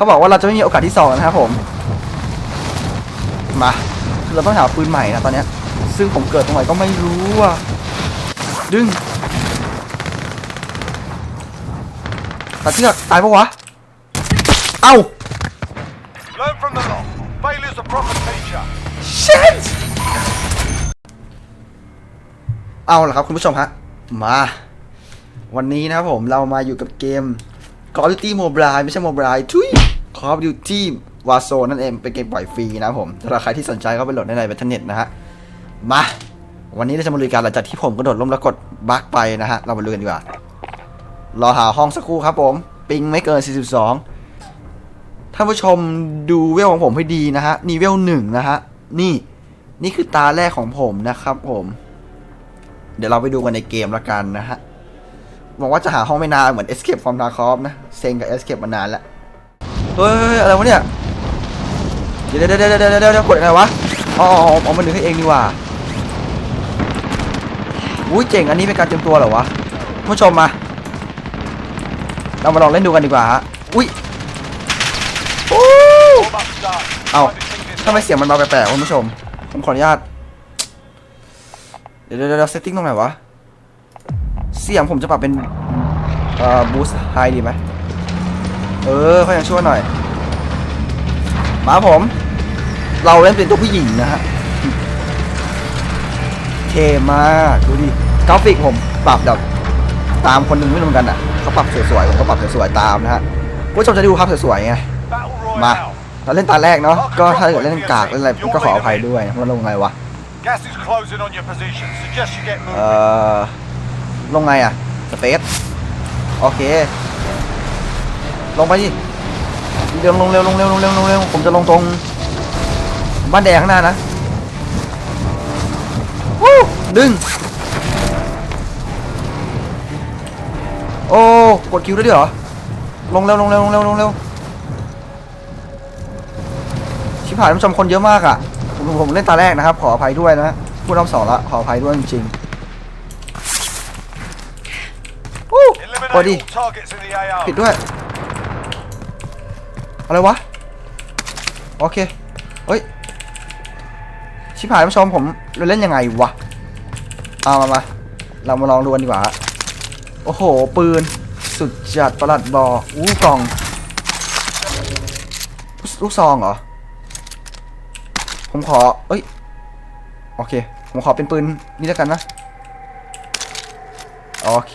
เขาบอกว่าเราจะไม่มีโอกาสที่สองนะครับผม มา เราต้องหาปืนใหม่นะตอนเนี้ยซึ่งผมเกิดตรงไหนก็ไม่รู้อะ ดึง ตัดเชือก ตายปะวะ เอ้า Learn from the lot. Failure's a proper teacher. shit เอาละครับคุณผู้ชมฮะ มา วันนี้นะครับผมเรามาอยู่กับเกม Call of Duty Mobile ไม่ใช่ Mobile ทุย Call of Duty Warzone นั่นเอง เป็นเกมปล่อยฟรีนะผมสำหรับใครที่สนใจก็ไปโหลดได้ในเว็บเทอร์เน็ตนะฮะ มา วันนี้เราจะมาลุยกันหลังจากที่ผมกระโดดล้มแล้วกดบั๊กไปนะฮะ เรามาลุยกันดีกว่า รอหาห้องสักครู่ครับผม ปิงไม่เกิน 42 ท่านผู้ชมดูเวลของผมให้ดีนะฮะ นี่เวลหนึ่งนะฮะ นี่ นี่คือตาแรกของผมนะครับผม เดี๋ยวเราไปดูกันในเกมละกันนะฮะหวังว่าจะหาห้องไม่นานเหมือน Escape from Tarkov นะ เซ็งกับ Escape มานานแล้ว เฮ้ยอะไรวะเนี่ยเดี๋ยวเดี๋ยวเดี๋ยวเดี๋ยวเดี๋ยวเดี๋ยวกดยังไงวะอ๋ออ๋ออ๋อมันดึงให้เองดีกว่าอุ้ยเจ๋งอันนี้เป็นการเตรียมตัวเหรอวะผู้ชมมา เรามาลองเล่นดูกันดีกว่าฮะอุ้ยโอ้ Warm up done. Oh. Private team is ทำไมเสียงมันเบาแปลกๆคุณผู้ชมผมขออนุญาตเดี๋ยวเดี๋ยวเดี๋ยวเซตติ้งตรงไหนวะเสียงผมจะปรับเป็นเอ่อบูสต์ไฮดีไหม เออเขายังช่วยหน่อยมาผม เราเล่นเป็นตัวผู้หญิงนะฮะเท่มากดูดิกราฟิกผมปรับแบบตามคนหนึ่งไม่เหมือนกันอะเขาปรับสวยๆผมก็ปรับสวยๆตามนะฮะผู้ชมจะดูภาพสวยๆไง battle มา royale. เราเล่นตาแรกเนาะก็ถ้าเกิดเล่นกากเล่นอะไรก็ขออภัยด้วยนะมันลงไงวะ Gas is closing on your position. Suggest you get เอ่ moving. อลงไงอะสเปซโอเค ลงไปดิเร็วลงเร็วลงเร็วลงเร็วลงเร็วผมจะลงตรงบ้านแดงข้างหน้านะวู้ดึง โอ้กดคิวได้ด้วยเหรอ ลงเร็วลงเร็วลงเร็วลงเร็วชิบหายท่านผู้ชมคนเยอะมากอะผมผมเล่นตาแรกนะครับ ขออภัยด้วยนะพูดรอบสองละขออภัยด้วยจริงๆอู้กด Eliminate ดิ ผิดด้วย อะไรวะ โอเคเฮ้ย ชิบหายท่านผู้ชมผมเราเล่นยังไงวะ เอามามาเรามาลองดูกันดีกว่า โอ้โห ปืน สุดจัดประหลัดบออู้กล่อง ลูกซองเหรอ ผมขอ เอ้ย โอเค ผมขอเป็นปืนนี่แล้วกันนะ โอเค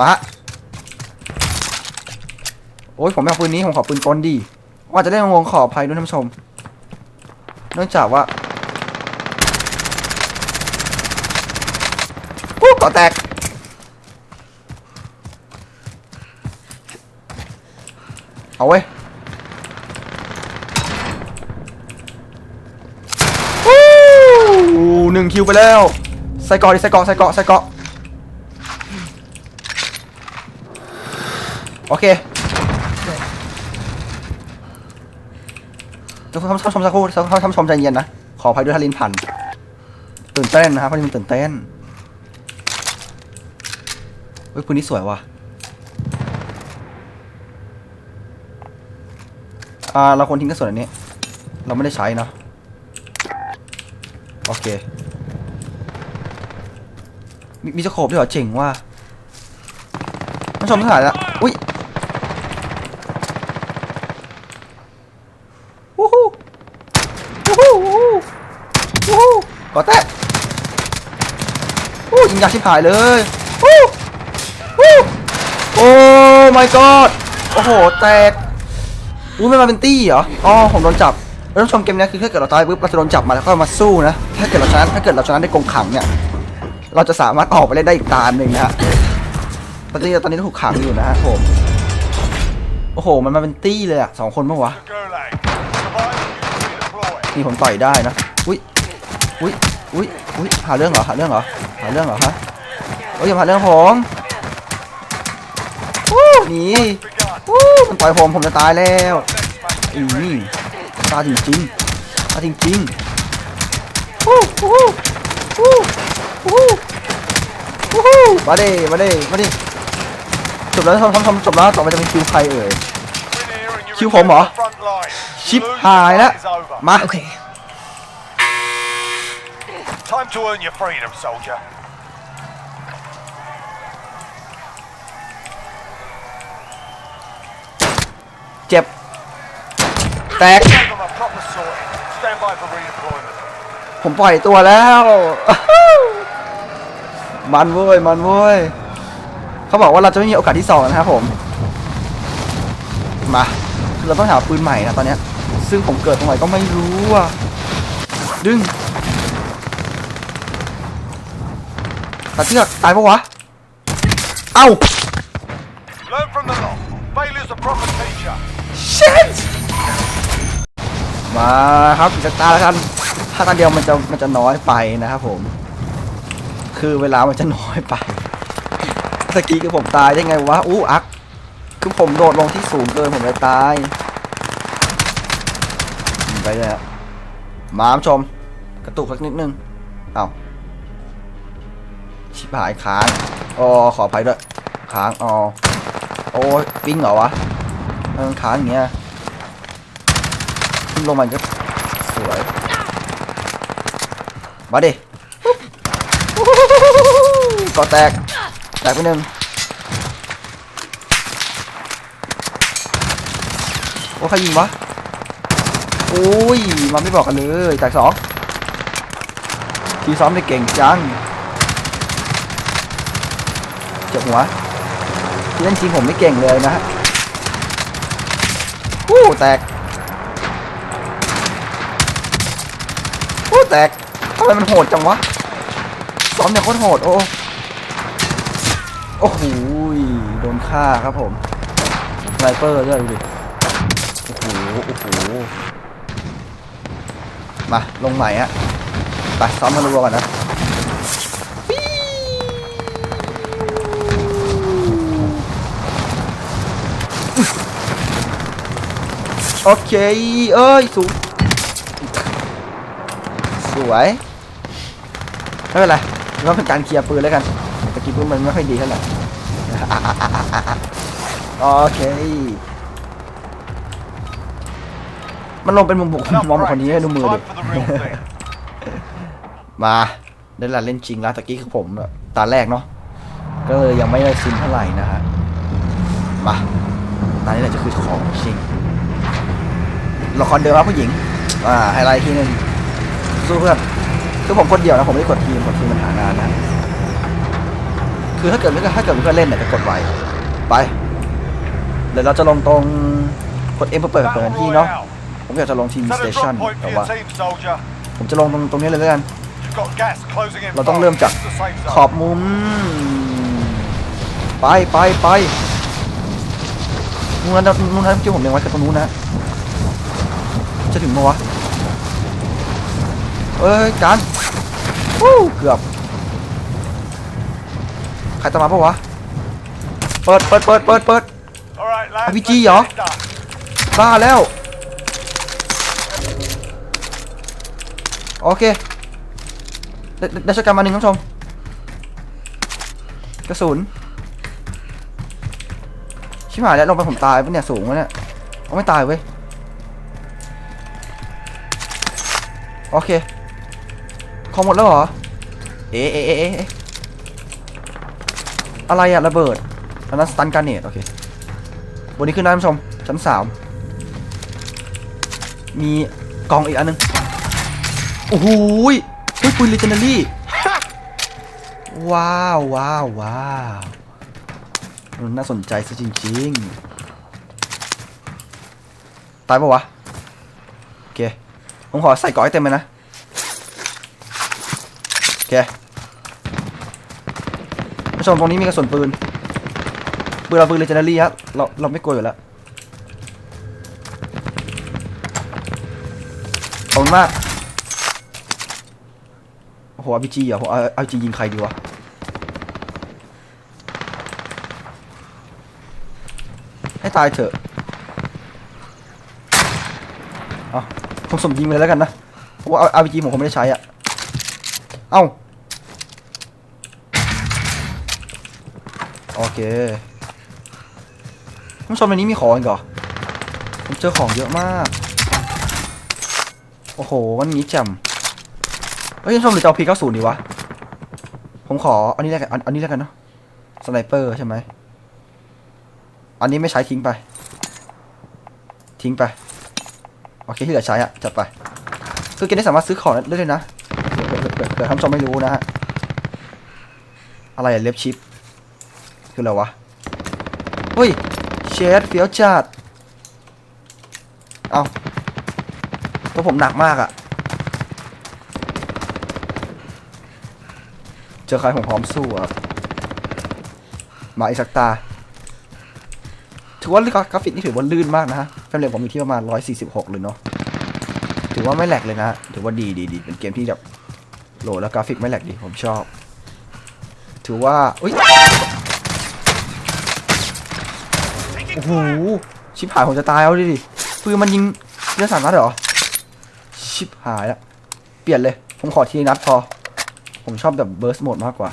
มาฮะโอ้ยผมไม่เอาปืนนี้ ผมขอปืนกลดี ว่าจะเล่นงงขออภัยด้วยท่านผู้ชม เนื่องจากว่าปุ๊บก่อแตก เอาเว้ยวู้หนึ่งคิวไปแล้ว ใส่เกาะดิใส่เกาะใส่เกาะใส่เกาะ โอเคต้องทำชมสักครู่ต้องทำชมใจเย็นนะ ขออภัยด้วยทาลินพันตื่นเต้นนะครับพราะมันตื่นเต้นเฮ้ยปืนนี้สวยว่ะอ่าเราควรทิ้งกระสุนอันนี้ เราไม่ได้ใช้เนาะโอเค มีมีสโคปด้วยเหรอเจ๋งว่าท่านชมถ่ายแล้วฮู้วู้ฮู้วู้ฮู้วู้ฮู้ ก่อแตกวู้ยิงยากชิบหายเลยวู้วู้โอ้ my god โอ้โห แตกอุ้ยมันมาเป็นตี้เหรอ อ๋อ ผมโดนจับแล้วชมเกมนี้คือถ้าเกิดเราตายปุ๊บเราจะโดนจับมาแล้วก็มาสู้นะ ถ้าเกิดเราชนะถ้าเกิดเราชนะได้กงขังเนี่ย เราจะสามารถออกไปเล่นได้อีกตาหนึ่งนะฮะ ตอนนี้ตอนนี้ถูกขังอยู่นะฮะผม โอ้โห มันมาเป็นตี้เลยอะสองคนเมั้งวะนี่ผมต่อยได้นะ อุ้ย อุ้ยอุ้ยอุ้ยหาเรื่องเหรอหาเรื่องเหรอหาเรื่องเหรอฮะโอ้ยอย่าหาเรื่องผมวู้หนีวู้มันต่อยผมผมจะตายแล้วอืมตาจริงๆตาจริงๆฮู้ฮู้ฮู้ฮู้ฮู้ฮู้มาดิมาดิมาดิจบแล้วทำทำทำจบแล้วต่อไปจะเป็นคิวใครเอ่ย Win here and you Chiêu return hồn hả? to the front line. ชิปหายแล้วมา Okay. Time to earn your freedom, soldier. เจ็บแตก Give them a proper sorting. Stand by for redeployment. ผมปล่อยตัวแล้ว มันเว้ย มันเว้ย เขาบอกว่าเราจะไม่มีโอกาสที่สองนะครับผม มาคือเราต้องหาปืนใหม่นะตอนเนี้ยซึ่งผมเกิดตรงไหนก็ไม่รู้อะ ดึง ตัดเชือกตายปะวะ เอ้า Learn from the lot. Failure's a proper teacher. shit มาครับอีกสักตาแล้วกันถ้าตาเดียวมันจะมันจะน้อยไปนะครับผม คือเวลามันจะน้อยไปตะกี้คือผมตายได้ไงวะอู้อัก คือผมโดดลงที่สูงเกินผมเลยตาย ไปเลยอะมาผู้ชม กระตุกสักนิดนึง เอา ชิบหายค้างอ๋อขออภัยด้วยค้างอ๋อโอ้ยปิ้งเหรอวะมันค้างอย่างเงี้ยขึ้นลงมันก็สวยมาดิก่อแตกแตกไปหนึ่งโอ้ใครยิงวะโอ้ยมันไม่บอกกันเลยแตกสองทีซ้อมได้เก่งจัง เจ็บหัว เล่นทีผมไม่เก่งเลยนะฮะอู้แตกอู้แตกทำไมมันโหดจังวะซ้อมเนี่ยโคตรโหด โอ้ โอ้โหโดนฆ่าครับผมไนเปอร์ด้วยดูดิโอ้โห โอ้โห มา ลงใหม่ฮะ ไปซ้อมกันรัวกันนะ โอเค เอ้ย สูง สวย ไม่เป็นไรเราเป็นการเคลียร์ปืนแล้วกันตะกี้ปืนมันไม่ค่อยดีเท่าไหร่โอเค มันลงเป็นมุมบุกมองคนนี้ให้ดูมือดิมาได้ลาเล่นจริงแล้วตะกี้คือผมตาแรกเนาะก็เลยยังไม่ได้ซินเท่าไหร่นะฮะมา นนี้แหละจะคือของจริงละครเดิมครับผู้หญิง อ่าไฮไลท์ทีหนึงสู้เพื่อนคือผมคนเดียวนะผมไม่ได้กดทีมกดทีมมันหานานนะ คือถ้าเกิดไม่ถ้าเกิดมีเพื่อนเล่นเนี่ยจะกดไวไปเดี๋ยวเราจะลงตรงกดเอ็มเพื่อเปิดเปิด Battle ที่เนาะ Royale. ผมอยากจะลงทีม Set สเต a ชัน drop point แต่ for ว่า your team, soldier. ผมจะลงตรงตรงนี้เลยแล้วกัน You've got gas closing in. เราต้อง fast. เริ่มจาก This is the safe ข zone. อบมุม ไปไปไป นู้นนะนู้นนะที่ผมเลี้ยงไว้คือตรงนู้นนะ จะถึงมั้วะเอ้ยการวู้เกือบใครตามมาปะวะ เปิดเปิดเปิดเปิดเปิด All right, lads. RPG let's เหรอบ้าแล้ว โอเคได้ได้ได้ช็อตกันมาหนึ่งท่านผู้ชมกระสุน ชิบหายแล้วลงไปผมตายปะเนี่ยสูงวะเนี่ยเอาไม่ตายเว้ยโอเคของหมดแล้วเหรอเอ๊ะเอ๊ะเอ๊ะอะไรอะระเบิดอันนั้นสตันการเนตโอเควันนี้ขึ้นได้ท่านผู้ชมชั้นสามมีกล่องอีกอันหนึงโอ้โหเฮ้ยปืนเลเจนดารี่ว้าวว้าวว้าว น่าสนใจซะจริงๆ ตายปะวะ โอเค ผมขอใส่เกราะให้เต็มเลยนะ โอเคผู้ชมตรงนี้มีกระสุนปืน ปืนเราปืนเลเจนดารี่ฮะเราเราไม่กลัวอยู่แล้ว ขอบคุณมาก โอ้โหอาร์พีจีเหรอผมเอาอาจียิงใครดีวะ ให้ ตายเถอะเอาผมสมยิงเลยแล้วกันนะเพราะว่าอาร์พีจีผมคงไม่ได้ใช้อะ เอ้า โอเคท่านผู้ชมในนี้มีของอีกเหรอผมเจอของเยอะมาก โอ้โห วันนี้แจ่มเฮ้ยท่านผู้ชมหรือจะเอาพีเก้าศูนย์ดีวะ ผมขอ อันนี้แล้วกัน อันนี้แล้วกันเนาะ สไนเปอร์ใช่ไหม อันนี้ไม่ใช้ทิ้งไป ทิ้งไป โอเคที่เหลือใช้อะจัดไป คือเกมนี้สามารถซื้อของได้เลยนะเผื่อเผื่อเผื่อเผื่อท่านผู้ชมไม่รู้นะฮะ อะไรอะเล็บชิป คืออะไรวะ เฮ้ย เชดเฟียวจัด เอาตัวผมหนักมากอะเจอใครผมพร้อมสู้อะครับมาอีกสักตา ถือว่ากราฟิกนี่ถือว่าลื่นมากนะฮะแฟรมเรทผมอยู่ที่ประมาณ 146 เลยเนาะ ถือว่าไม่แหลกเลยนะถือว่าดีดีดีเป็นเกมที่แบบโหลดแล้วกราฟิกไม่แหลกดี ผมชอบ ถือว่าอุ้ยโอ้โห ชิบหายผมจะตายเอาดิดิปืนมันยิงเลือดสามนัดเหรอ ชิบหายละ เปลี่ยนเลย ผมขอทีนัดพอ ผมชอบแบบเบิร์สโหมดมากกว่า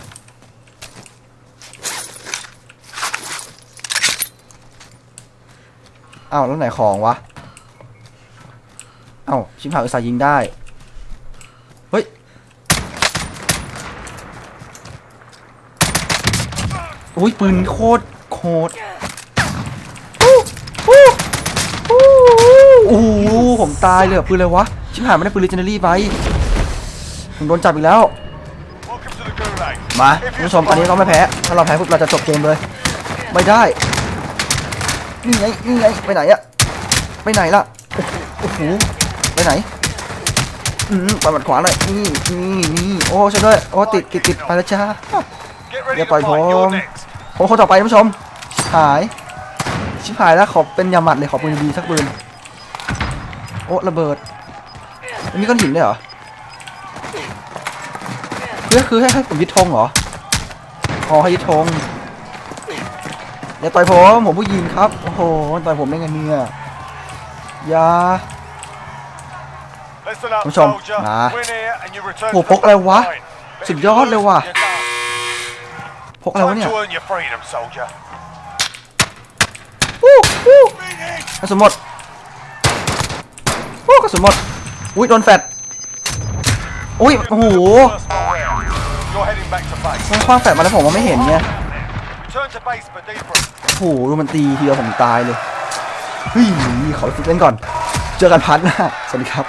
อ้าวแล้วไหนของวะเอ้าชิบหายอุตส่าห์ยิงได้ เฮ้ยอุ้ยปืนโคตรโคตรอู้อู้อู้โอ้โหผมตายเลยอะปืนอะไรวะ ชิบหายไม่ได้ปืนลิเจนเนอรี่ไป ผมโดนจับอีกแล้ว Welcome to the Gulag. มาคุณผู้ชมตอนนี้เราไม่แพ้ ถ้าเราแพ้ปุ๊บเราจะจบเกมเลย ไม่ได้ นี่ไงนี่ไงไปไหนอะไปไหนล่ะโอ้โหไปไหนอืมไปหมัดขวาหน่อยนี่นี่นี่โอ้ช่วยด้วยโอ้ติดติดติดไปแล้วจ้า Get ready Yeah, to fight. bye, You're Tom. next. โอ้คนต่อไปท่านผู้ชมชิบหายชิบหายแล้วขอเป็นยาหมัดเลยขอปืนดีๆสักปืนโอ้ระเบิดอันนี้ก้อนหินเลยเหรอคือคือให้ให้ผมยึดธงเหรออ๋อให้ยึดธง อย่าต่อยผมผมผู้หญิงครับ โอ้โหต่อยผมได้ไงเนี่ยอย่า Listen up, Come on, soldier. nah. Win here and you return Ủa, to the phúc đây front quá. line. But Sụt if you gió lose, đây quá. you're done. พกอะไรวะ Time เนี่ย to earn your freedom, soldier. วู้วู้กระสุนหมดวู้กระสุนหมด อุ้ยโดนแฟดอุ้ย โอ้โห First small round. You're heading back to base. มันคว้างแฟดมาแล้วผมว่าไม่เห็นไง Return to base for debrief. โอ้โหดูมันตีทีเดียวผมตายเลยเฮ้ยขอฝึกเล่นก่อน เจอกันพัดหน้าสวัสดีครับ